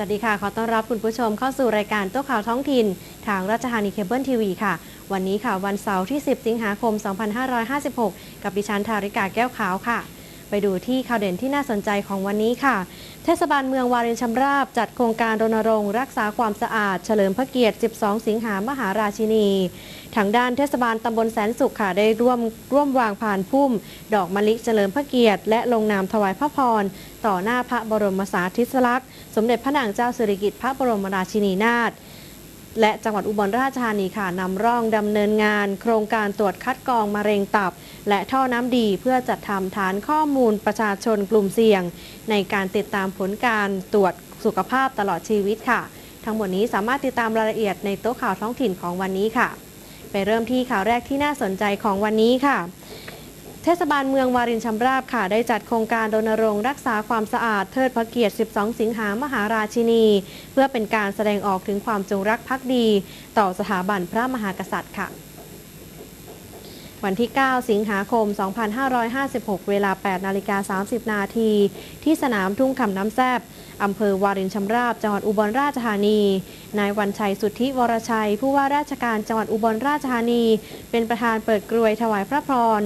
สวัสดีค่ะ ขอต้อนรับคุณผู้ชมเข้าสู่รายการโต๊ะข่าวท้องถิ่น ทางราชธานีเคเบิลทีวีค่ะ วันนี้ค่ะวันเสาร์ที่ 10 สิงหาคม 2556 กับดิฉันธาริกาแก้วขาวค่ะ ไปดูที่ข่าวเด่นที่น่าสนใจของวันนี้ค่ะ เทศบาลเมืองวารินชำราบ จัดโครงการรณรงค์รักษาความสะอาด เฉลิมพระเกียรติ 12 สิงหามหาราชินี ทางด้านเทศบาลตำบลแสนสุขค่ะได้ร่วมร่วมวางผ่านพุ่ม ดอกมะลิเฉลิมพระเกียรติ และลงนามถวายพระพร ต่อหน้าพระบรมสาธิสลักษณ์ สมเด็จพระนางเจ้าสิริกิติ์พระบรมราชินีนาถและจังหวัดอุบลราชธานีค่ะนำร่องดำเนินงาน โครงการตรวจคัดกรองมะเร็งตับ และท่อน้ำดีเพื่อจัดทำฐานข้อมูลประชาชนกลุ่มเสี่ยง ในการติดตามผลการตรวจสุขภาพตลอดชีวิตค่ะ ทั้งหมดนี้สามารถติดตามรายละเอียดในโต๊ะข่าวท้องถิ่นของวันนี้ค่ะ ไปเริ่มที่ข่าวแรกที่น่าสนใจของวันนี้ค่ะเทศบาลเมืองวารินชำราบค่ะ ได้จัดโครงการรณรงค์รักษาความสะอาดเทิดพระเกียรติ 12 สิงหามหาราชินี เพื่อเป็นการแสดงออกถึงความจงรักภักดี ต่อสถาบันพระมหากษัตริย์ค่ะ วันที่ 9 สิงหาคม 2556 เวลา 8 นาฬิกา 30 นาที ที่สนามทุ่งคำน้ำแซบอำเภอวารินชำราบ จังหวัดอุบลราชธานี นายวันชัยสุทธิวรชัย ผู้ว่าราชการจังหวัดอุบลราชธานี เป็นประธานเปิดกรวยถวายพระพร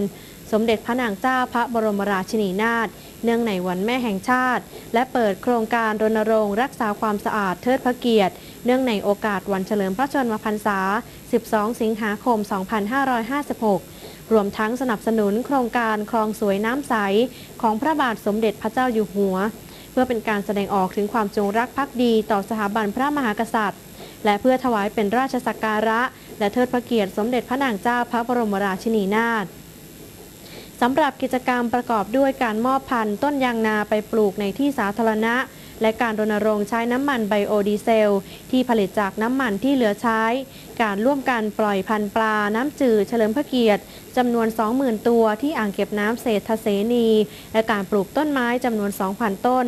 สมเด็จพระนางเจ้าพระบรมราชินีนาถ เนื่องในวันแม่แห่งชาติ และเปิดโครงการรณรงค์รักษาความสะอาดเทิดพระเกียรติ เนื่องในโอกาสวันเฉลิมพระชนมพรรษา 12 สิงหาคม 2556 รวมทั้งสนับสนุนโครงการคลองสวยน้ำใส ของพระบาทสมเด็จพระเจ้าอยู่หัว เพื่อเป็นการแสดงออกถึงความจงรักภักดีต่อสถาบันพระมหากษัตริย์ และเพื่อถวายเป็นราชสักการะ และเทิดพระเกียรติสมเด็จพระนางเจ้าพระบรมราชินีนาถสำหรับกิจกรรมประกอบด้วยการมอบพันธุ์ต้นยางนาไปปลูกในที่สาธารณะ และการรณรงค์ใช้น้ำมันไบโอดีเซล ที่ผลิตจากน้ำมันที่เหลือใช้ การร่วมกันปล่อยพันธุ์ปลาน้ำจืดเฉลิมพระเกียรติ จำนวน 20,000 ตัวที่อ่างเก็บน้ำเศรษฐเสนี และการปลูกต้นไม้จำนวน 2,000 ต้น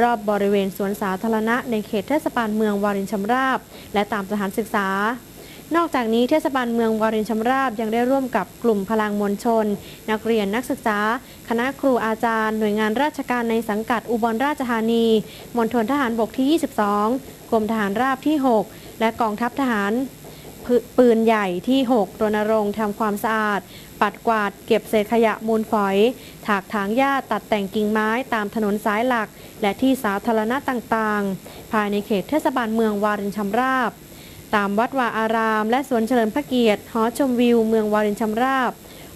รอบบริเวณสวนสาธารณะในเขตเทศบาลเมืองวารินชำราบ และตามสถานศึกษา นอกจากนี้เทศบาลเมืองวารินชำราบยังได้ร่วมกับกลุ่มพลังมวลชน นักเรียนนักศึกษา คณะครูอาจารย์ หน่วยงานราชการในสังกัดอุบลราชธานีมณฑลทหารบกที่ 22 กรมทหารราบที่ 6 และกองทัพทหาร ปปืนใหญ่ที่ 6 รณรงค์ทำความสะอาด ปัดกวาดเก็บเศษขยะมูลฝอย ถากถางหญ้าตัดแต่งกิ่งไม้ตามถนนสายหลัก และที่สาธารณะต่างๆ ภายในเขตเทศบาลเมืองวารินชำราบ ตามวัดวาอาราม และสวนเฉลิมพระเกียรติหอชมวิวเมืองวารินชำราบ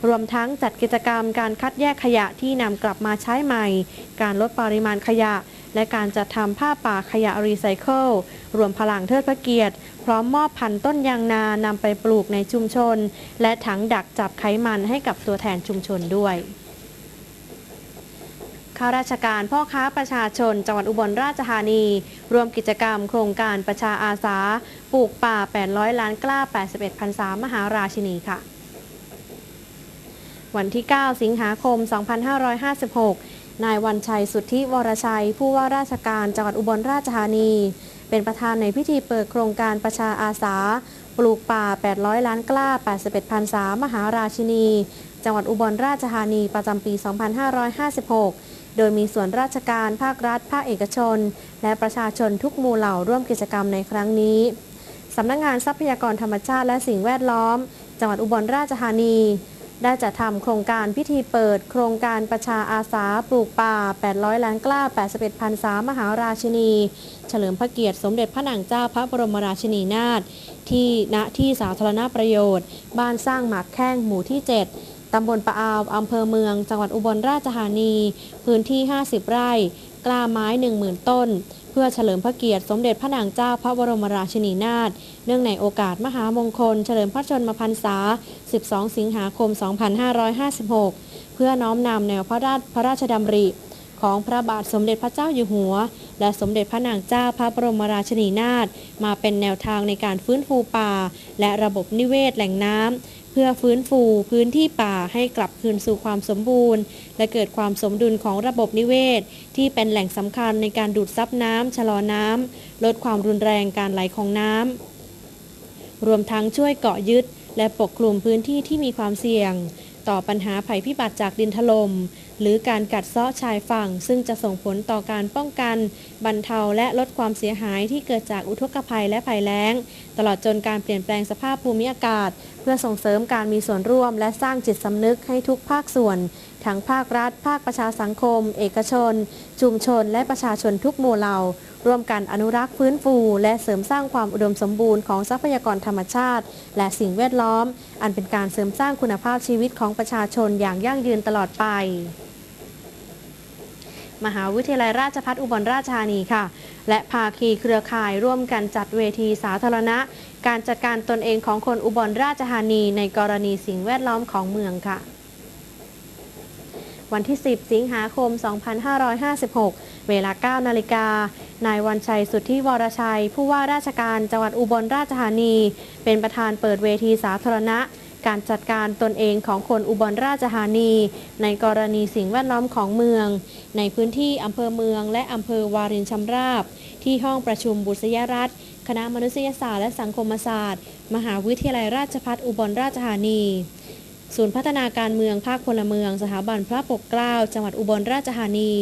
รวมทั้งจัดกิจกรรมการคัดแยกขยะที่นำกลับมาใช้ใหม่ การลดปริมาณขยะ และการจัดทำผ้าป่าขยะรีไซเคิล รวมพลังเทิดพระเกียรติ ร้อมมอบพันธุ์ต้นยางนานำไปปลูกในชุมชน และถังดักจับไขมันให้กับตัวแทนชุมชนด้วยข้าราชการพ่อค้าประชาชน จังหวัดอุบลราชธานี รวมกิจกรรมโครงการประชาอาสา ปลูกป่า 800 ล้านกล้า 81พรรษามหาราชินีค่ะ วันที่ 9 สิงหาคม 2556 นายวันชัยสุทธิวรชัย ผู้ว่าราชการจังหวัดอุบลราชธานี เป็นประธานในพิธีเปิดโครงการประชาอาสา ปลูกป่า 800 ล้านกล้า 81พรรษามหาราชินี จังหวัดอุบลราชธานีประจำปี 2556 โดยมีส่วนราชการภาครัฐ ภาคเอกชน และประชาชนทุกหมู่เหล่าร่วมกิจกรรมในครั้งนี้สำนักงานทรัพยากรธรรมชาติและสิ่งแวดล้อม จังหวัดอุบลราชธานี ได้จัดทำโครงการพิธีเปิด โครงการประชาอาสาปลูกป่า 800 ล้านกล้า 81พันษามหาราชินี เฉลิมพระเกียรติสมเด็จพระนางเจ้าพระบรมราชินีนาถที่ณที่สาธารณประโยชน์ บ้านสร้างหมากแข้งหมู่ที่ 7ตำบลปะอาว อำเภอเมือง จังหวัดอุบลราชธานี พื้นที่ 50 ไร่ กล้าไม้ 10,000 ต้น พื่อเฉลิมพระเกียรติสมเด็จพระนางเจ้าพระบรมราชินีนาถ เนื่องในโอกาสมหามงคล เฉลิมพระชนมพรรษา 12 สิงหาคม 2556 เพื่อน้อมนำแนวพระราชพระราชดำริของพระบาทสมเด็จพระเจ้าอยู่หัว และสมเด็จพระนางเจ้าพระบรมราชินีนาถมาเป็นแนวทางในการฟื้นฟูป่า และระบบนิเวศแหล่งน้ำ พื่อฟื้นฟูพื้นที่ป่าให้กลับคืนสู่ความสมบูรณ์ และเกิดความสมดุลของระบบนิเวศ ที่เป็นแหล่งสำคัญในการดูดซับน้ำชะลอน้ำลดความรุนแรงการไหลของน้ำรวมทั้งช่วยเกาะยึด และปกคลุมพื้นที่ที่มีความเสี่ยง ต่อปัญหาภัยพิบัติจากดินถลม่ม หรือการกัดเซาะชายฝั่ง ซึ่งจะส่งผลต่อการป้องกัน บรรเทาและลดความเสียหายที่เกิดจากอุทกภัยและภัยแล้ง ตลอดจนการเปลี่ยนแปลงสภาพภูมิอากาศ เพื่อส่งเสริมการมีส่วนร่วม และสร้างจิตสำนึกให้ทุกภาคส่วน ทั้งภาครัฐ ภาคประชาสังคม เอกชน ชุมชน และประชาชนทุกหมู่เหล่าร่วมกันอนุรักษ์ฟื้นฟู และเสริมสร้างความอุดมสมบูรณ์ของทรัพยากรธรรมชาติ และสิ่งแวดล้อม อันเป็นการเสริมสร้างคุณภาพชีวิตของประชาชนอย่างยั่งยืนตลอดไป มหาวิทยาลัยราชภัฏอุบลราชธานีค่ะ และภาคีเครือข่ายร่วมกันจัดเวทีสาธารณะ การจัดการตนเองของคนอุบลราชธานี ในกรณีสิ่งแวดล้อมของเมืองค่ะ วันที่ 10 สิงหาคม 2556 เวลา 9 นาฬิกานายวันชัยสุทธิวรชัย ผู้ว่าราชการจังหวัดอุบลราชธานี เป็นประธานเปิดเวทีสาธารณะ การจัดการตนเองของคนอุบลราชธานี ในกรณีสิ่งแวดล้อมของเมือง ในพื้นที่อำเภอเมือง และอำเภอวารินชำราบ ที่ห้องประชุมบุษยรัฐคณะมนุษยศาสตร์และสังคมศาสตร์ มหาวิทยาลัยราชภัฏอุบลราชธานีศูนย์พัฒนาการเมืองภาคพลเมือง สถาบันพระปกเกล้าจังหวัดอุบลราชธานี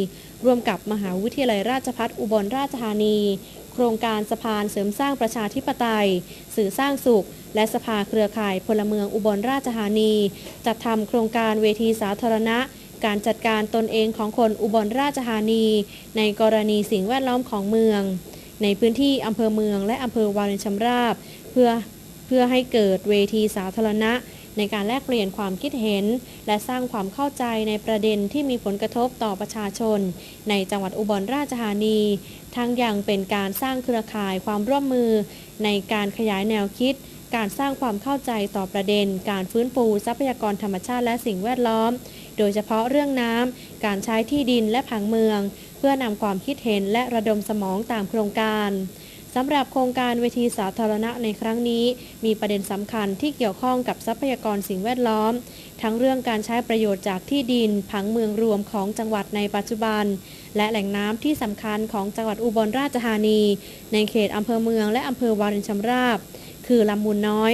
ร่วมกับมหาวิทยาลัยราชภัฏอุบลราชธานี โครงการสะพานเสริมสร้างประชาธิปไตย สื่อสร้างสุข และสภาเครือข่ายพลเมืองอุบลราชธานี จัดทำโครงการเวทีสาธารณะ การจัดการตนเองของคนอุบลราชธานี ในกรณีสิ่งแวดล้อมของเมือง ในพื้นที่อำเภอเมืองและอำเภอวารินชำราบ เพื่อเพื่อให้เกิดเวทีสาธารณะ ในการแลกเปลี่ยนความคิดเห็น และสร้างความเข้าใจในประเด็นที่มีผลกระทบต่อประชาชน ในจังหวัดอุบลราชธานี ทั้งยังเป็นการสร้างเครือข่ายความร่วมมือ ในการขยายแนวคิด การสร้างความเข้าใจต่อประเด็น การฟื้นฟูทรัพยากรธรรมชาติและสิ่งแวดล้อม โดยเฉพาะเรื่องน้ำการใช้ที่ดินและผังเมือง เพื่อนำความคิดเห็นและระดมสมองตามโครงการ สำหรับโครงการเวทีสาธารณะในครั้งนี้ มีประเด็นสำคัญที่เกี่ยวข้องกับทรัพยากรสิ่งแวดล้อม ทั้งเรื่องการใช้ประโยชน์จากที่ดินผังเมืองรวมของจังหวัดในปัจจุบัน และแหล่งน้ำที่สำคัญของจังหวัดอุบลราชธานี ในเขตอำเภอเมืองและอำเภอวารินชำราบ คือลำมูลน้อย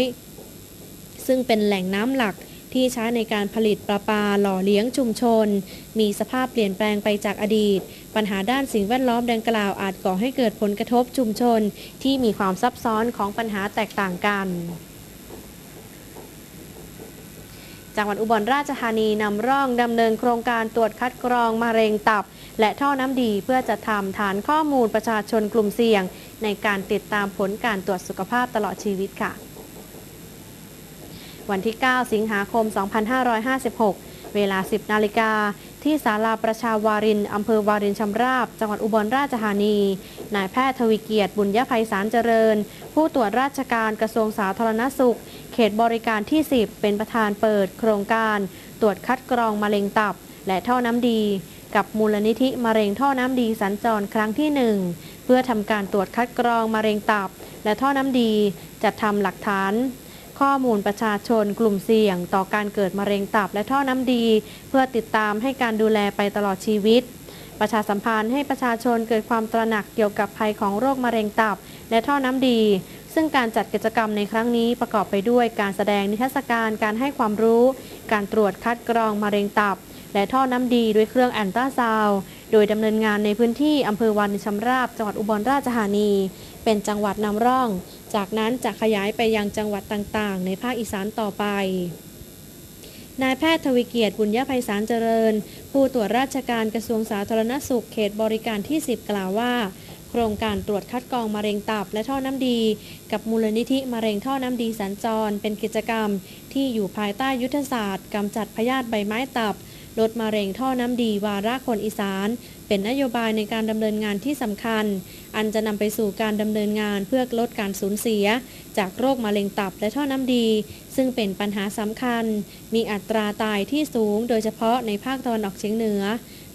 ซึ่งเป็นแหล่งน้ำหลัก ที่ใช้ในการผลิตประปาหล่อเลี้ยงชุมชน มีสภาพเปลี่ยนแปลงไปจากอดีต ปัญหาด้านสิ่งแวดล้อมดังกล่าวอาจก่อให้เกิดผลกระทบชุมชน ที่มีความซับซ้อนของปัญหาแตกต่างกันจังหวัดอุบลราชธานีนำร่องดำเนินโครงการตรวจคัดกรองมะเร็งตับ และท่อน้ำดีเพื่อจะทำฐานข้อมูลประชาชนกลุ่มเสี่ยง ในการติดตามผลการตรวจสุขภาพตลอดชีวิตค่ะ วันที่ 9 สิงหาคม 2556 เวลา 10 นาฬิกา ที่ศาลาประชาวารินอำเภอวารินชำราบ จังหวัดอุบลราชธานี นายแพทย์ทวีเกียรติบุญยภัยสารเจริญ ผู้ตรวจราชการกระทรวงสาธารณสุข เขตบริการที่ 10 เป็นประธานเปิดโครงการ ตรวจคัดกรองมะเร็งตับ และท่อน้ำดี กับมูลนิธิมะเร็งท่อน้ำดีสัญจรครั้งที่ 1 เพื่อทำการตรวจคัดกรองมะเร็งตับ และท่อน้ำดีจัดทำหลักฐาน ข้อมูลประชาชนกลุ่มเสี่ยง ต่อการเกิดมะเร็งตับและท่อน้ำดี เพื่อติดตามให้การดูแลไปตลอดชีวิต ประชาสัมพันธ์ให้ประชาชนเกิดความตระหนักเกี่ยวกับภัยของโรคมะเร็งตับ และท่อน้ำดี ซึ่งการจัดกิจกรรมในครั้งนี้ประกอบไปด้วยการแสดงนิทรรศการการให้ความรู้ การตรวจคัดกรองมะเร็งตับ และท่อน้ำดีด้วยเครื่องแอนตราซาวโดยดำเนินงานในพื้นที่อำเภอวาริชำราบ จังหวัดอุบลราชธานี เป็นจังหวัดนำร่อง จากนั้นจะขยายไปยังจังหวัดต่างๆ ในภาคอีสานต่อไป นายแพทย์ทวีเกียรติบุญยภัยสารเจริญ ผู้ตรวจราชการกระทรวงสาธารณสุขเขตบริการที่ 10 กล่าวว่า โครงการตรวจคัดกรองมะเร็งตับและท่อน้ำดี กับมูลนิธิมะเร็งท่อน้ำดีสัญจร เป็นกิจกรรม ที่อยู่ภายใต้ยุทธศาสตร์กำจัดพยาธิใบไม้ตับลดมะเร็งท่อน้ำดีวาระคนอีสาน เป็นนโยบายในการดำเนินงานที่สำคัญ อันจะนำไปสู่การดำเนินงานเพื่อลดการสูญเสีย จากโรคมะเร็งตับและท่อน้ำดี ซึ่งเป็นปัญหาสำคัญ มีอัตราตายที่สูง โดยเฉพาะในภาคตะวันออกเฉียงเหนือ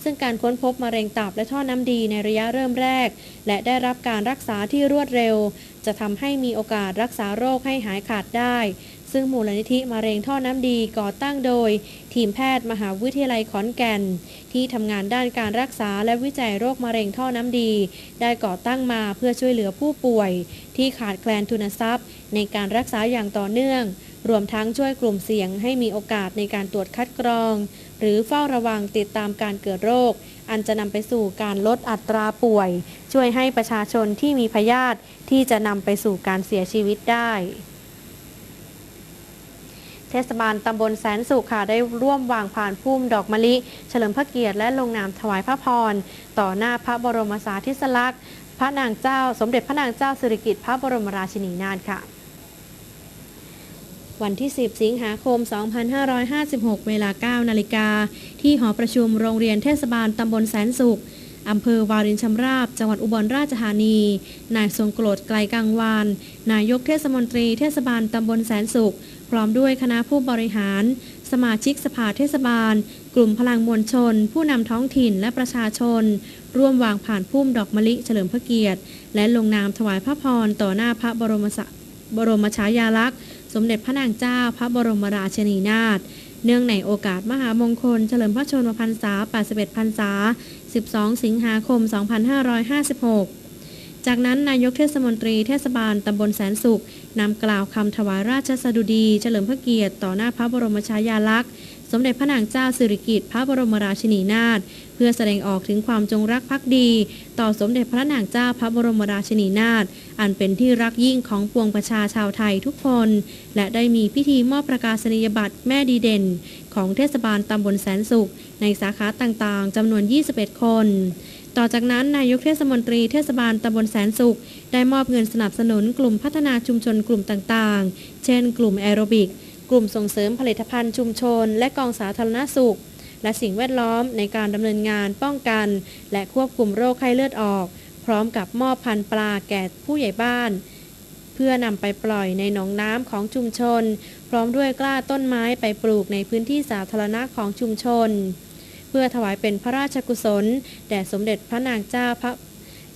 ซึ่งการค้นพบมะเร็งตับและท่อน้ำดีในระยะเริ่มแรก และได้รับการรักษาที่รวดเร็ว จะทำให้มีโอกาสรักษาโรคให้หายขาดได้ ซึ่งมูลนิธิมะเร็งท่อน้ำดีก่อตั้งโดย ทีมแพทย์มหาวิทยาลัยขอนแก่น ที่ทำงานด้านการรักษาและวิจัยโรคมะเร็งท่อน้ำดี ได้ก่อตั้งมาเพื่อช่วยเหลือผู้ป่วย ที่ขาดแคลนทุนทรัพย์ ในการรักษาอย่างต่อเนื่อง รวมทั้งช่วยกลุ่มเสี่ยงให้มีโอกาสในการตรวจคัดกรอง หรือเฝ้าระวังติดตามการเกิดโรค อันจะนำไปสู่การลดอัตราป่วย ช่วยให้ประชาชนที่มีพยาธิที่จะนำไปสู่การเสียชีวิตได้ เทศบาลตำบลแสนสุขค่ะได้ร่วมวางผ่านพุ่มดอกมะลิ เฉลิมพระเกียรติและลงนามถวายพระพร ต่อหน้าพระบรมสารีริสลักษณ์พระนางเจ้า สมเด็จพระนางเจ้าสิริกิติ์พระบรมราชินีนาถค่ะ วันที่ 10 สิงหาคม 2556 เวลา 9 นาฬิกา ที่หอประชุมโรงเรียนเทศบาลตำบลแสนสุขอำเภอวารินชำราบ จังหวัดอุบลราชธานี นายทรงโกรธไกลกังวาน นายกเทศมนตรีเทศบาลตำบลแสนสุข พร้อมด้วยคณะผู้บริหาร สมาชิกสภาเทศบาล กลุ่มพลังมวลชน ผู้นำท้องถิ่นและประชาชน ร่วมวางผ่านพุ่มดอกมะลิเฉลิมพระเกียรติ และลงนามถวายพระพรต่อหน้าพระบรมสบรมฉายาลักษณ์ สมเด็จพระนางเจ้าพระบรมราชินีนาถเนื่องในโอกาสมหามงคล เฉลิมพระชนมพรรษา 81 พรรษา 12 สิงหาคม 2556 จากนั้นนายกเทศมนตรีเทศบาลตำบลแสนสุข นำกล่าวคำถวายราชสดุดี เฉลิมพระเกียรติต่อหน้าพระบรมฉายาลักษณ์ สมเด็จพระนางเจ้าสิริกิติ์พระบรมราชินีนาถเพื่อแสดงออกถึงความจงรักภักดี ต่อสมเด็จพระนางเจ้าพระบรมราชินีนาถอันเป็นที่รักยิ่งของปวงประชาชาวไทยทุกคน และได้มีพิธีมอบประกาศนียบัตรแม่ดีเด่น ของเทศบาลตำบลแสนสุข ในสาขาต่างๆจำนวน 21 คน ต่อจากนั้นนายกเทศมนตรีเทศบาลตำบลแสนสุข ได้มอบเงินสนับสนุนกลุ่มพัฒนาชุมชนกลุ่มต่างๆ เช่น กลุ่มแอโรบิก กลุ่มส่งเสริมผลิตภัณฑ์ชุมชน และกองสาธารณสุข และสิ่งแวดล้อมในการดำเนินงานป้องกัน และควบคุมโรคไข้เลือดออก พร้อมกับมอบพันธุ์ปลาแก่ผู้ใหญ่บ้าน เพื่อนำไปปล่อยในหนองน้ำของชุมชน พร้อมด้วยกล้าต้นไม้ไปปลูกในพื้นที่สาธารณะของชุมชน เพื่อถวายเป็นพระราชกุศล แด่สมเด็จพระนางเจ้าพระ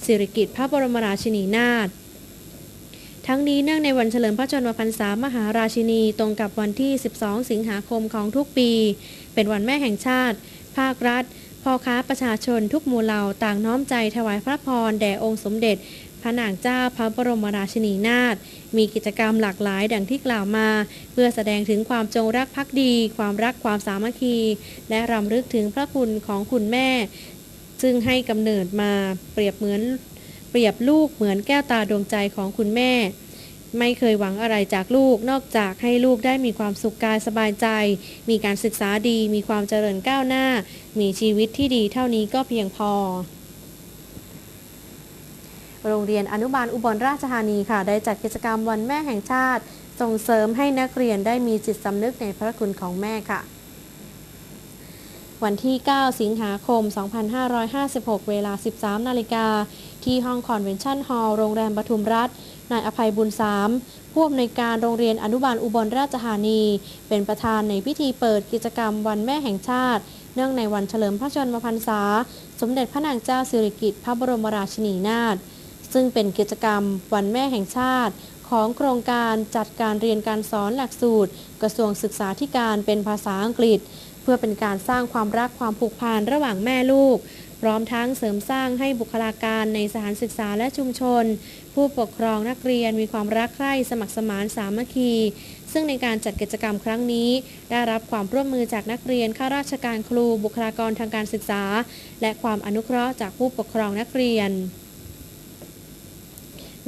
สิริกิติ์พระบรมราชินีนาถทั้งนี้เนื่องในวันเฉลิมพระชนมพรรษามหาราชินีตรงกับวันที่ 12 สิงหาคมของทุกปี เป็นวันแม่แห่งชาติ ภาครัฐพ่อค้าประชาชนทุกหมู่เหล่าต่างน้อมใจถวายพระพรแด่องค์สมเด็จ พระนางเจ้าพระบรมราชินีนาถมีกิจกรรมหลากหลายดังที่กล่าวมา เพื่อแสดงถึงความจงรักภักดี ความรักความสามัคคี และรำลึกถึงพระคุณของคุณแม่ ซึ่งให้กำเนิดมาเปรียบเหมือนเปรียบลูกเหมือนแก้วตาดวงใจของคุณแม่ ไม่เคยหวังอะไรจากลูกนอกจากให้ลูกได้มีความสุขกายสบายใจ มีการศึกษาดี มีความเจริญก้าวหน้า มีชีวิตที่ดีเท่านี้ก็เพียงพอ โรงเรียนอนุบาลอุบลราชธานีค่ะ ได้จัดกิจกรรมวันแม่แห่งชาติ ส่งเสริมให้นักเรียนได้มีจิตสำนึกในพระคุณของแม่ค่ะ วันที่ 9 สิงหาคม 2556 เวลา 13 นาฬิกา ที่ห้องคอนเวนชั่นฮอลล์โรงแรมปทุมรัฐนายอภัยบุญสามผู้อำนวยการโรงเรียนอนุบาลอุบลราชธานี เป็นประธานในพิธีเปิดกิจกรรมวันแม่แห่งชาติ เนื่องในวันเฉลิมพระชนมพรรษา สมเด็จพระนางเจ้าสิริกิติ์พระบรมราชินีนาถ ซึ่งเป็นกิจกรรมวันแม่แห่งชาติ ของโครงการจัดการเรียนการสอนหลักสูตร กระทรวงศึกษาธิการเป็นภาษาอังกฤษ เพื่อเป็นการสร้างความรักความผูกพันระหว่างแม่ลูก พร้อมทั้งเสริมสร้างให้บุคลากรในสถานศึกษาและชุมชน ผู้ปกครองนักเรียนมีความรักใคร่สมัครสมานสามัคคีซึ่งในการจัดกิจกรรมครั้งนี้ ได้รับความร่วมมือจากนักเรียนข้าราชการครูบุคลากรทางการศึกษา และความอนุเคราะห์จากผู้ปกครองนักเรียน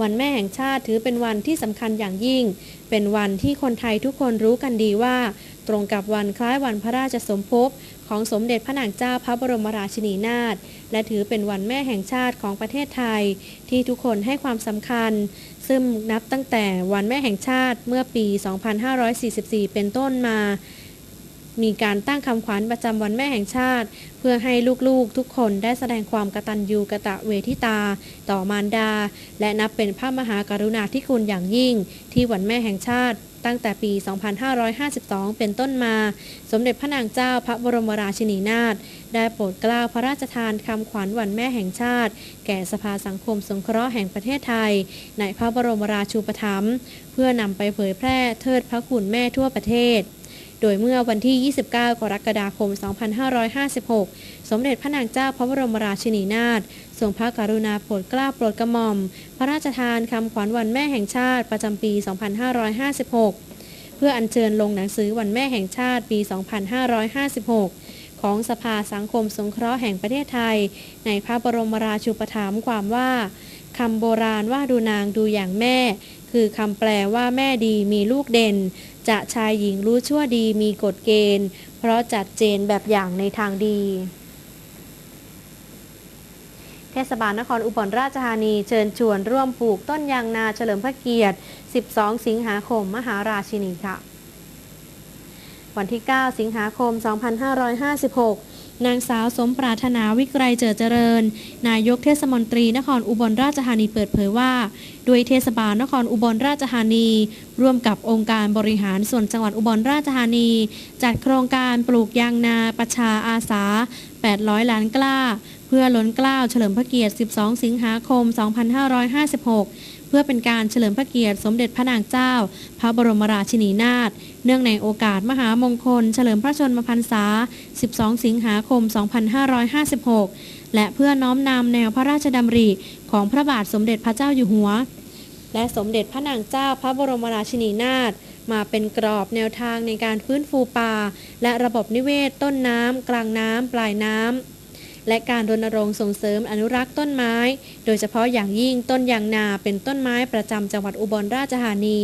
วันแม่แห่งชาติถือเป็นวันที่สำคัญอย่างยิ่ง เป็นวันที่คนไทยทุกคนรู้กันดีว่า ตรงกับวันคล้ายวันพระราชสมภพของสมเด็จพระนางเจ้าพระบรมราชินีนาถ และถือเป็นวันแม่แห่งชาติของประเทศไทย ที่ทุกคนให้ความสำคัญ ซึ่งนับตั้งแต่วันแม่แห่งชาติเมื่อปี 2544 เป็นต้นมา มีการตั้งคำขวัญประจำวันแม่แห่งชาติ เพื่อให้ลูกๆทุกคนได้แสดงความกตัญญูกะตะเวทิตา ต่อมารดา และนับเป็นพระมหากรุณาธิคุณอย่างยิ่ง ที่วันแม่แห่งชาติตั้งแต่ปี 2552 เป็นต้นมา สมเด็จพระนางเจ้าพระบรมราชินีนาถ ได้โปรดเกล้าพระราชทานคำขวัญวันแม่แห่งชาติ แก่สภาสังคมสงเคราะห์แห่งประเทศไทย ในพระบรมราชูปถัมภ์ เพื่อนำไปเผยแพร่เทิดพระคุณแม่ทั่วประเทศ โดยเมื่อวันที่ 29 กรกฎาคม 2556 สมเด็จพระนางเจ้าพระบรมราชินีนาถทรงพระกรุณาโปรดเกล้าโปรดกระหม่อม พระราชทานคำขวัญวันแม่แห่งชาติประจำปี 2556 เพื่ออัญเชิญลงหนังสือวันแม่แห่งชาติปี 2556ของสภาสังคมสงเคราะห์แห่งประเทศไทย ในพระบรมราชูปถัมภ์ความว่าคำโบราณว่าดูนางดูอย่างแม่ คือคำแปลว่าแม่ดีมีลูกเด่น จะชายหญิงรู้ชั่วดีมีกฎเกณฑ์ เพราะจัดเจนแบบอย่างในทางดี เทศบาลนครอุบลราชธานีเชิญชวนร่วมปลูกต้นยางนาเฉลิมพระเกียรติ 12 สิงหาคมมหาราชินีค่ะ วันที่ 9 สิงหาคม 2556 นางสาวสมปรารถนาวิกไรเจริญเจริญ นายกเทศมนตรีนครอุบลราชธานีเปิดเผยว่าโดยเทศบาลนครอุบลราชธานี ร่วมกับองค์การบริหารส่วนจังหวัดอุบลราชธานี จัดโครงการปลูกยางนาประชาอาสา 800 ล้านกล้า เพื่อล้นกล้าวเฉลิมพระเกียรติ 12 สิงหาคม 2556 พื่อเป็นการเฉลิมพระเกียรติสมเด็จพระนางเจ้า พระบรมราชินีนาถเนื่องในโอกาสมหามงคล เฉลิมพระชนมพรรษา 12 สิงหาคม 2556 และเพื่อน้อมนำแนวพระราชดำริของพระบาทสมเด็จพระเจ้าอยู่หัว และสมเด็จพระนางเจ้าพระบรมราชินีนาถมาเป็นกรอบแนวทางในการฟื้นฟูป่า และระบบนิเวศต้นน้ำกลางน้ำปลายน้ำ และการรณรงค์ส่งเสริมอนุรักษ์ต้นไม้ โดยเฉพาะอย่างยิ่งต้นยางนาเป็นต้นไม้ประจำจังหวัดอุบลราชธานี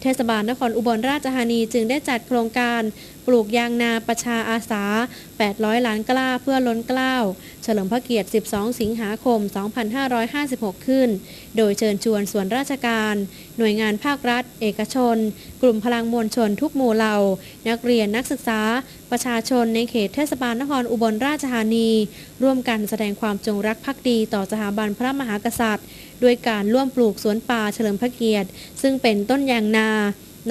เทศบาลนครอุบลราชธานีจึงได้จัดโครงการ ปลูกยางนาประชาอาสา 800 ล้านกล้าเพื่อล้นกล้า เฉลิมพระเกียรติ 12 สิงหาคม 2556 ขึ้น โดยเชิญชวนส่วนราชการ หน่วยงานภาครัฐ เอกชน กลุ่มพลังมวลชนทุกหมู่เหล่า นักเรียนนักศึกษา ประชาชนในเขตเทศบาลนครอุบลราชธานี ร่วมกันแสดงความจงรักภักดีต่อสถาบันพระมหากษัตริย์ด้วยการร่วมปลูกสวนป่าเฉลิมพระเกียรติ ซึ่งเป็นต้นยางนา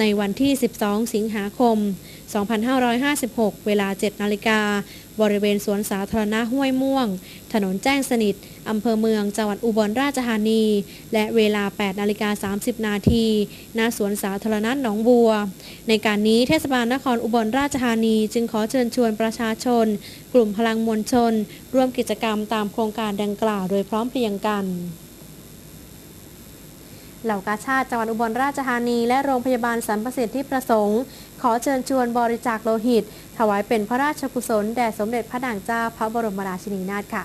ในวันที่ 12 สิงหาคม 2556 2,556 เวลา 7 นาฬิกา บริเวณสวนสาธารณะห้วยม่วง ถนนแจ้งสนิท อำเภอเมือง จังหวัดอุบลราชธานี และเวลา 8 นาฬิกา 30 นาทีณสวนสาธารณะหนองบัว ในการนี้เทศบาลนครอุบลราชธานีจึงขอเชิญชวนประชาชน กลุ่มพลังมวลชน ร่วมกิจกรรมตามโครงการดังกล่าวโดยพร้อมเพรียงกันเหล่ากาชาติจังหวัดอุบลราชธานี และโรงพยาบาลสรรพสิทธิประสงค์ ขอเชิญชวนบริจาคโลหิต ถวายเป็นพระราชกุศลแด่สมเด็จพระนางเจ้าพระบรมราชินีนาถค่ะ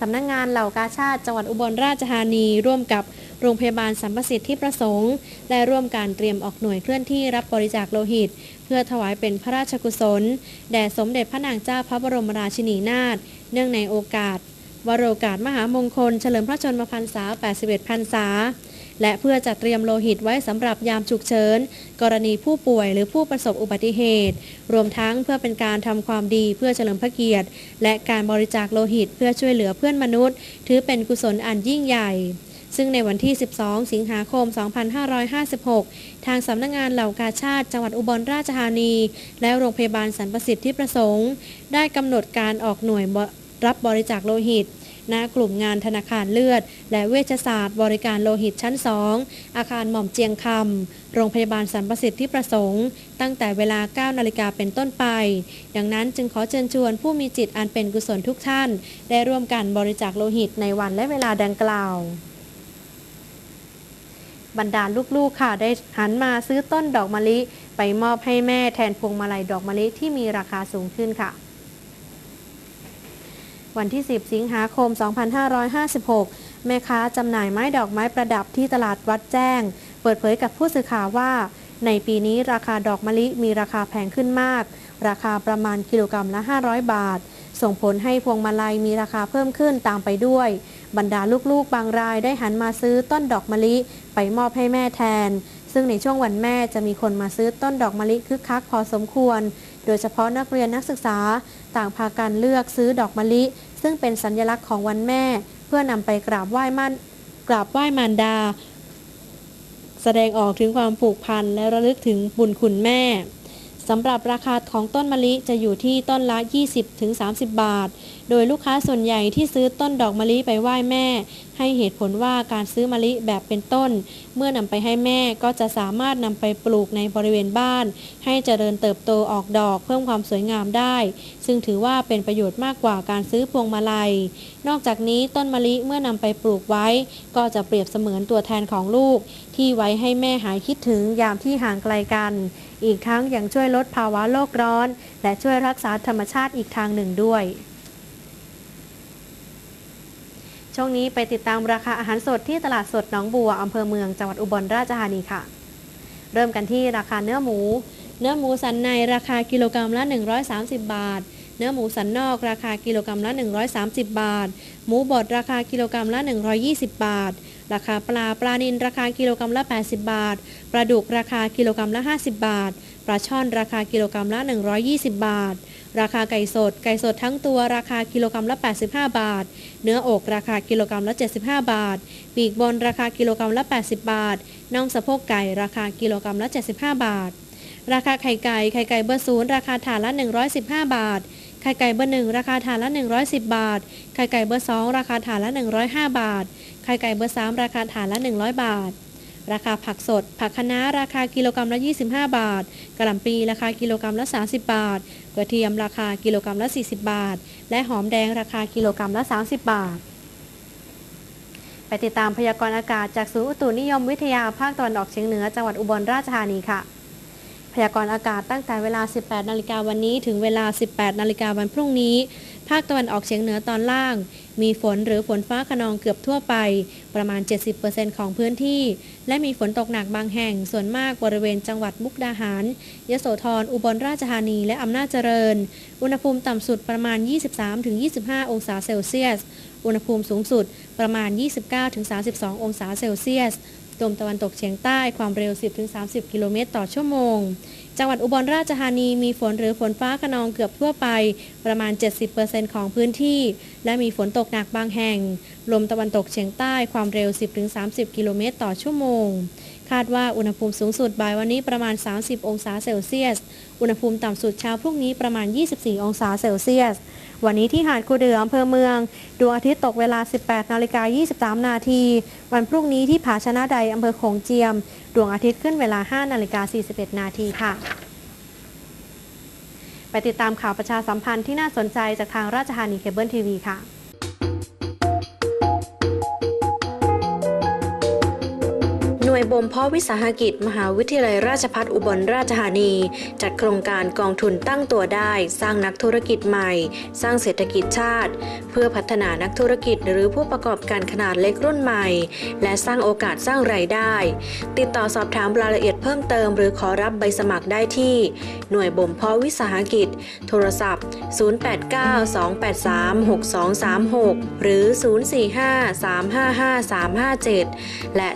สำนักงงานเหล่ากาชาติจังหวัดอุบลราชธานีร่วมกับโรงพยาบาลสรรพสิทธิประสงค์และร่วมการเตรียมออกหน่วยเคลื่อนที่รับบริจาคโลหิต เพื่อถวายเป็นพระราชกุศล แด่สมเด็จพระนางเจ้าพระบรมราชินีนาถเนื่องในโอกาส วโรกาสมหามงคล เฉลิมพระชนมพรรษา 81 พรรษา และเพื่อจัดเตรียมโลหิตไว้สำหรับยามฉุกเฉิน กรณีผู้ป่วยหรือผู้ประสบอุบัติเหตุ รวมทั้งเพื่อเป็นการทำความดีเพื่อเฉลิมพระเกียรติ และการบริจาคโลหิตเพื่อช่วยเหลือเพื่อนมนุษย์ ถือเป็นกุศลอันยิ่งใหญ่ซึ่งในวันที่ 12 สิงหาคม 2556 ทางสำนักงงานเหล่ากาชาติ จังหวัดอุบลราชธานี และโรงพยาบาลสรรพสิทธิประสงค์ ได้กำหนดการออกหน่วยรับบริจาคโลหิต ณกลุ่มงานธนาคารเลือด และเวชศาสตร์ บริการโลหิตชั้น 2 อาคารหม่อมเจียงคำ โรงพยาบาลสรรพสิทธิประสงค์ ตั้งแต่เวลา 9 นาฬิกาเป็นต้นไป ดังนั้นจึงขอเชิญชวนผู้มีจิตอันเป็นกุศลทุกท่าน ได้ร่วมกันบริจาคโลหิตในวันและเวลาดังกล่าวบรรดาลูกๆค่ะได้หันมาซื้อต้นดอกมะลิ ไปมอบให้แม่แทนพวงมาลัยดอกมะลิที่มีราคาสูงขึ้นค่ะ วันที่ 10 สิงหาคม 2556 แม่ค้าจำหน่ายไม้ดอกไม้ประดับที่ตลาดวัดแจ้ง เปิดเผยกับผู้สื่อข่าวว่า ในปีนี้ราคาดอกมะลิมีราคาแพงขึ้นมาก ราคาประมาณกิโลกรัมละ 500 บาท ส่งผลให้พวงมาลัยมีราคาเพิ่มขึ้นตามไปด้วย บรรดาลูกๆ บางรายได้หันมาซื้อต้นดอกมะลิไปมอบให้แม่แทน ซึ่งในช่วงวันแม่จะมีคนมาซื้อต้นดอกมะลิคึกคักพอสมควร โดยเฉพาะนักเรียนนักศึกษา ต่างพากันเลือกซื้อดอกมะลิ ซึ่งเป็นสัญลักษณ์ของวันแม่ เพื่อนำไปกราบไหว้มันกราบไหว้มารดา แสดงออกถึงความผูกพันและระลึกถึงบุญคุณแม่สำหรับราคาของต้นมะลิจะอยู่ที่ต้นละ 20-30 บาท โดยลูกค้าส่วนใหญ่ที่ซื้อต้นดอกมะลิไปไหว้แม่ ให้เหตุผลว่าการซื้อมะลิแบบเป็นต้น เมื่อนำไปให้แม่ก็จะสามารถนำไปปลูกในบริเวณบ้าน ให้เจริญเติบโตออกดอกเพิ่มความสวยงามได้ ซึ่งถือว่าเป็นประโยชน์มากกว่าการซื้อพวงมาลัย นอกจากนี้ต้นมะลิเมื่อนำไปปลูกไว้ ก็จะเปรียบเสมือนตัวแทนของลูก ที่ไว้ให้แม่หายคิดถึงยามที่ห่างไกลกัน อีกทั้งยังช่วยลดภาวะโลกร้อน และช่วยรักษาธรรมชาติอีกทางหนึ่งด้วย ช่วงนี้ไปติดตามราคาอาหารสดที่ตลาดสดหนองบัวอำเภอเมืองจังหวัดอุบลราชธานีค่ะ เริ่มกันที่ราคาเนื้อหมู เนื้อหมูสันในราคากิโลกรัมละ 130 บาท เนื้อหมูสันนอกราคากิโลกรัมละ 130 บาท หมูบดราคากิโลกรัมละ 120 บาท ราคาปลาปลานินราคากิโลกรัมละ 80 บาท ปลาดุกราคากิโลกรัมละ 50 บาท ปลาช่อนราคากิโลกรัมละ 120 บาท ราคาไก่สด ไก่สดทั้งตัวราคากิโลกรัมละ 85 บาท เนื้ออกราคากิโลกรัมละ 75 บาท ปีกบนราคากิโลกรัมละ 80 บาท น่องสะโพกไก่ราคากิโลกรัมละ 75 บาท ราคาไข่ไก่ ไข่ไก่เบอร์ศูนย์ราคาถาดละ 115 บาท ไข่ไก่เบอร์หนึ่งราคาถาดละ 110 บาท ไข่ไก่เบอร์สองราคาถาดละ 105 บาท ไข่ไก่เบอร์สามราคาถาดละ 100 บาทราคาผักสด ผักคะน้าราคากิโลกรัมละ 25 บาท กระหล่ำปลีราคากิโลกรัมละ 30 บาท กระเทียมราคากิโลกรัมละ 40 บาท และหอมแดงราคากิโลกรัมละ 30 บาท ไปติดตามพยากรณ์อากาศจากศูนย์อุตุนิยมวิทยาภาคตะวันออกเฉียงเหนือจังหวัดอุบลราชธานีค่ะ พยากรณ์อากาศตั้งแต่เวลา 18 นาฬิกาวันนี้ถึงเวลา 18 นาฬิกาวันพรุ่งนี้ ภาคตะวันออกเฉียงเหนือตอนล่าง มีฝนหรือฝนฟ้าขนองเกือบทั่วไป ประมาณ 70%ของพื้นที่ และมีฝนตกหนักบางแห่งส่วนมากบริเวณจังหวัดมุกดาหาร ยโสธร อุบลราชธานี และอำนาจเจริญ อุณหภูมิต่ำสุดประมาณ 23-25 องศาเซลเซียส อุณหภูมิสูงสุดประมาณ 29-32 องศาเซลเซียสลมตะวันตกเฉียงใต้ความเร็ว 10-30 กิโลเมตรต่อชั่วโมง จังหวัดอุบลราชธานีมีฝนหรือฝนฟ้าขนองเกือบทั่วไป ประมาณ 70%ของพื้นที่ และมีฝนตกหนักบางแห่ง ลมตะวันตกเฉียงใต้ความเร็ว 10-30 กิโลเมตรต่อชั่วโมง คาดว่าอุณหภูมิสูงสุดบ่ายวันนี้ประมาณ 30 องศาเซลเซียส อุณหภูมิต่ำสุดเช้าพรุ่งนี้ประมาณ 24 องศาเซลเซียส วันนี้ที่หาดคูเดืออำเภอเมือง ดวงอาทิตย์ตกเวลา 18นาฬิกา23 นาที วันพรุ่งนี้ที่ผาชนะใดอำเภอโขงเจียม ดวงอาทิตย์ขึ้นเวลา 5นาฬิกา41 นาทีค่ะไปติดตามข่าวประชาสัมพันธ์ที่น่าสนใจจากทางราชธานีเคเบิลทีวีค่ะ บ่มเพาะวิสาหกิจ มหาวิทยาลัยราชภัฏอุบลราชธานี จัดโครงการกองทุนตั้งตัวได้ สร้างนักธุรกิจใหม่ สร้างเศรษฐกิจชาติ เพื่อพัฒนานักธุรกิจหรือผู้ประกอบการขนาดเล็กรุ่นใหม่ และสร้างโอกาสสร้างรายได้ ติดต่อสอบถามรายละเอียดเพิ่มเติม หรือขอรับใบสมัครได้ที่ หน่วยบ่มเพาะวิสาหกิจ โทรศัพท์ 0892836236 หรือ 045-355-357 และ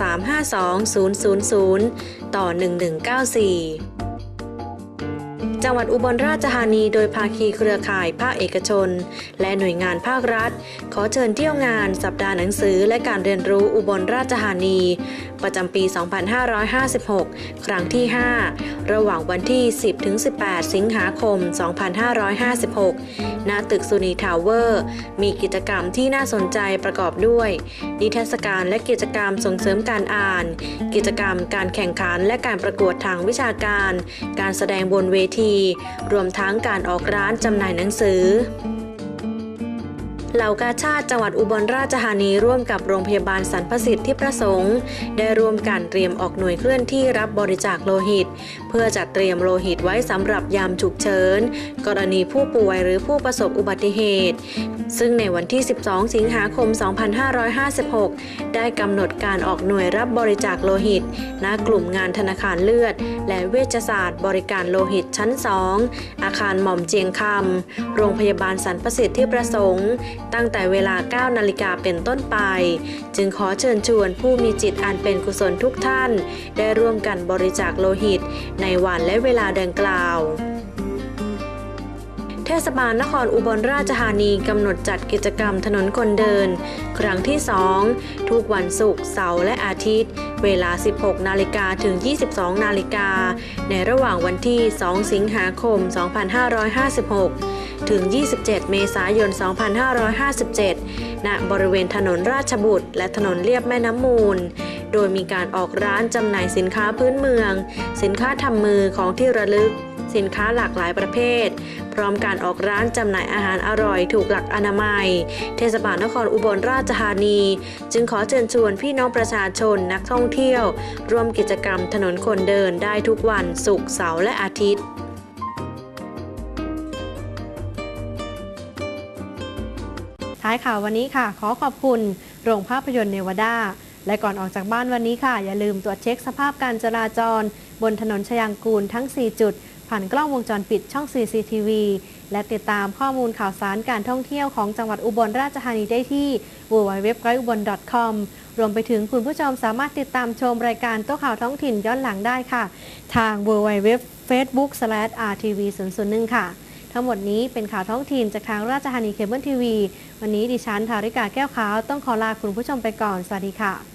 352 000 ต่อ 1194 จังหวัดอุบลราชธานีโดยภาคีเครือข่ายภาคเอกชน และหน่วยงานภาครัฐ ขอเชิญเที่ยวงานสัปดาห์หนังสือและการเรียนรู้อุบลราชธานี ประจำปี 2556 ครั้งที่ 5 ระหว่างวันที่ 10-18 สิงหาคม 2556 ณ ตึกสุนีทาวเวอร์ มีกิจกรรมที่น่าสนใจประกอบด้วย นิทรรศการและกิจกรรมส่งเสริมการอ่าน กิจกรรมการแข่งขันและการประกวดทางวิชาการ การแสดงบนเวทีรวมทั้งการออกร้านจำหน่ายหนังสือ เหล่ากาชาติจังหวัดอุบลราชธานีร่วมกับโรงพยาบาลสรรพสิทธิประสงค์ ได้ร่วมกันเตรียมออกหน่วยเคลื่อนที่รับบริจาคโลหิต เพื่อจัดเตรียมโลหิตไว้สำหรับยามฉุกเฉินกรณีผู้ป่วยหรือผู้ประสบอุบัติเหตุ ซึ่งในวันที่ 12 สิงหาคม 2556 ได้กำหนดการออกหน่วยรับบริจาคโลหิต ณกลุ่มงานธนาคารเลือด และเวชศาสตร์ บริการโลหิตชั้น 2 อาคารหม่อมเจียงคำโรงพยาบาลสรรพสิทธิประสงค์ตั้งแต่เวลา 9 นาฬิกาเป็นต้นไป จึงขอเชิญชวนผู้มีจิตอันเป็นกุศลทุกท่าน ได้ร่วมกันบริจาคโลหิต ในวันและเวลาดังกล่าวเทศบาลนครอุบลราชธานีกำหนดจัดกิจกรรมถนนคนเดิน ครั้งที่ 2 ทุกวันศุกร์เสาร์และอาทิตย์ เวลา 16 นาฬิกาถึง 22 นาฬิกา ในระหว่างวันที่ 2 สิงหาคม 2556 ถึง 27 เมษายน 2557 ณ บริเวณถนนราชบุตร และถนนเลียบแม่น้ำมูล โดยมีการออกร้านจำหน่ายสินค้าพื้นเมือง สินค้าทำมือของที่ระลึก สินค้าหลากหลายประเภท พร้อมการออกร้านจำหน่ายอาหารอร่อยถูกหลักอนามัย เทศบาลนครอุบลราชธานี จึงขอเชิญชวนพี่น้องประชาชนนักท่องเที่ยว ร่วมกิจกรรมถนนคนเดินได้ทุกวันศุกร์เสาร์และอาทิตย์ายข่าววันนี้ค่ะ ขอขอบคุณโรงภาพยนตร์เนวาดา และก่อนออกจากบ้านวันนี้ค่ะ อย่าลืมตรวจเช็คสภาพการจราจร บนถนนชยางกูลทั้ง 4 จุด ผ่านกล้องวงจรปิดช่อง CCTV และติดตามข้อมูลข่าวสารการท่องเที่ยวของจังหวัดอุบลราชธานีได้ที่ www.guideubon.com รวมไปถึงคุณผู้ชมสามารถติดตามชมรายการโต๊ะข่าวท้องถิ่นย้อนหลังได้ค่ะ ทาง www.facebook/rtv001 ค่ะ ทั้งหมดนี้เป็นข่าวท้องถิ่นจากทางราชธานีเคเบิลทีวี วันนี้ดิฉันทาริกาแก้วขาวต้องขอลาคุณผู้ชมไปก่อน สวัสดีค่ะ